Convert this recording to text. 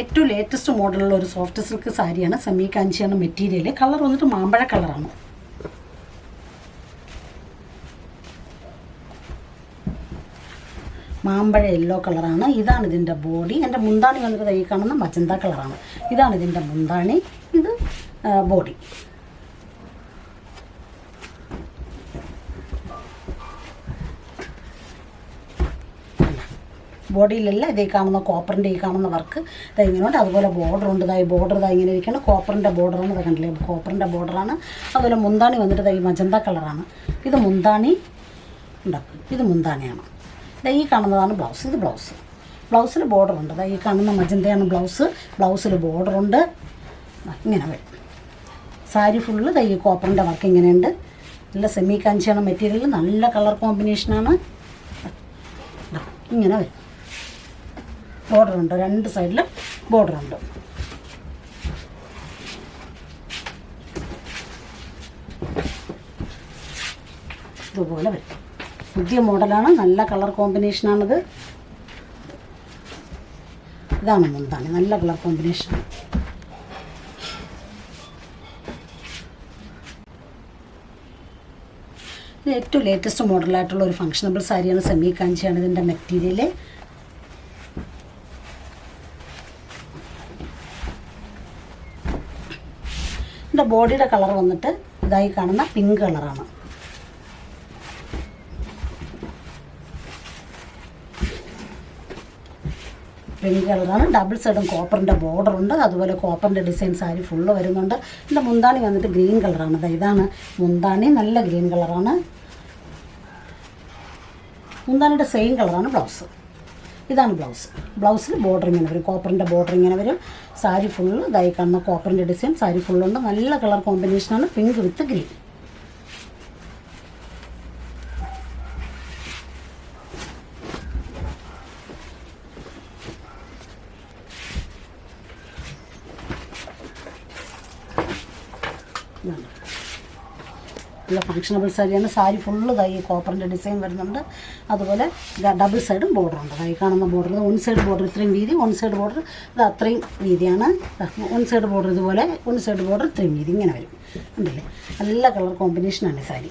ഏറ്റവും ലേറ്റസ്റ്റ് മോഡലുള്ള ഒരു സോഫ്റ്റ് സിൽക്ക് സാരിയാണ്. സെമി കാഞ്ചിയാണ് മെറ്റീരിയൽ കളർ വന്നിട്ട് മാമ്പഴ കളറാണ് മാമ്പഴ യെല്ലോ കളറാണ് ഇതാണ് ഇതിന്റെ ബോഡി എന്റെ മുന്താണി വന്നിട്ട് ഈ കാണുന്ന മജന്ത കളറാണ് ഇതാണ് ഇതിന്റെ മുന്താണി. ഇത് ബോഡി ബോഡിയിലല്ല ഇതേ കാണുന്ന കോപ്പറിന്റെ ഈ കാണുന്ന വർക്ക് ഇതാ ഇങ്ങനെയുണ്ട്. അതുപോലെ ബോർഡർ ഉണ്ട്. ഇതായി ബോർഡർ ഇതാ ഇങ്ങനെ ഇരിക്കണം. കോപ്പറിന്റെ ബോർഡറാണ് ഇത് കണ്ടില്ലേ? കോപ്പറിന്റെ ബോർഡറാണ് അതുപോലെ മുന്താണി വന്നിട്ട് ഈ മജന്ത കളറാണ് ഇത് മുന്താണി ഉണ്ടാക്കും ഇത് മുന്താണിയാണ്. ഇതാ ഈ കാണുന്നതാണ് ബ്ലൗസ് ഇത് ബ്ലൗസ് ബ്ലൗസിൽ ബോർഡർ ഉണ്ട്. അതായത് ഈ കാണുന്ന മജന്തയാണ് ബ്ലൗസ് ബ്ലൗസിൽ ബോർഡർ ഉണ്ട്. ഇങ്ങനെ വരും. സാരി ഫുള്ള് തൈ കോപ്പറിന്റെ വർക്ക് ഇങ്ങനെയുണ്ട്. നല്ല സെമി കാഞ്ചിയാണ് മെറ്റീരിയൽ നല്ല കളർ കോമ്പിനേഷനാണ് ഇങ്ങനെ വരും. ബോർഡർ ഉണ്ട് രണ്ട് സൈഡിലും ബോർഡർ ഉണ്ട് ഇതുപോലെ വരും. പുതിയ മോഡലാണ്. നല്ല കളർ കോമ്പിനേഷനാണിത്. ഇതാണ് മുന്താണി. നല്ല കളർ കോമ്പിനേഷൻ. ഇത് ഏറ്റവും ലേറ്റസ്റ്റ് മോഡലായിട്ടുള്ള ഒരു ഫങ്ഷനബിൾ സാരിയാണ് സെമി കാഞ്ചിയാണ് ഇതിന്റെ മെറ്റീരിയൽ ഇതിന്റെ ബോഡിയുടെ കളർ വന്നിട്ട് ഇതായി കാണുന്ന പിങ്ക് കളറാണ് പിങ്ക് കളറാണ് ഡബിൾ സൈഡും കോപ്പറിന്റെ ബോർഡർ ഉണ്ട്. അതുപോലെ കോപ്പറിന്റെ ഡിസൈൻ സാരി ഫുള്ള് വരുന്നുണ്ട്. ഇതിന്റെ മുന്താണി വന്നിട്ട് ഗ്രീൻ കളറാണ് ഇതാണ് മുന്താണി. നല്ല ഗ്രീൻ കളറാണ് മുന്താണിയുടെ സെയിം കളറാണ് ബ്ലൗസ് ഇതാണ് ബ്ലൗസ്. ബ്ലൗസിൽ ബോർഡർ ഇങ്ങനെ വരും. കോപ്പറിന്റെ ബോർഡർ ഇങ്ങനെ വരും. സാരി ഫുള്ള് ഇതായി കാണുന്ന കോപ്പറിന്റെ ഡിസൈൻ സാരി ഫുള്ളുണ്ട് നല്ല കളർ കോമ്പിനേഷനാണ് പിങ്ക് വിത്ത് ഗ്രീൻ ഇതാണ്. നല്ല ഫങ്ഷണബിൾ സാരിയാണ്. സാരി ഫുള്ള് തൈ കോപ്പറിന്റെ ഡിസൈൻ വരുന്നുണ്ട്. അതുപോലെ ഡബിൾ സൈഡും ബോർഡർ ഉണ്ട്. തൈ കാണുന്ന ബോർഡർ വൺ സൈഡ് ബോർഡർ ഇത്രയും വീതി വൺ സൈഡ് ബോർഡർ ഇത് അത്രയും വീതിയാണ്. വൺ സൈഡ് ബോർഡർ ഇതുപോലെ വൺ സൈഡ് ബോർഡർ ഇത്രയും വീതി. ഇങ്ങനെ വരും. ഉണ്ടല്ലേ നല്ല കളർ കോമ്പിനേഷനാണ് സാരി.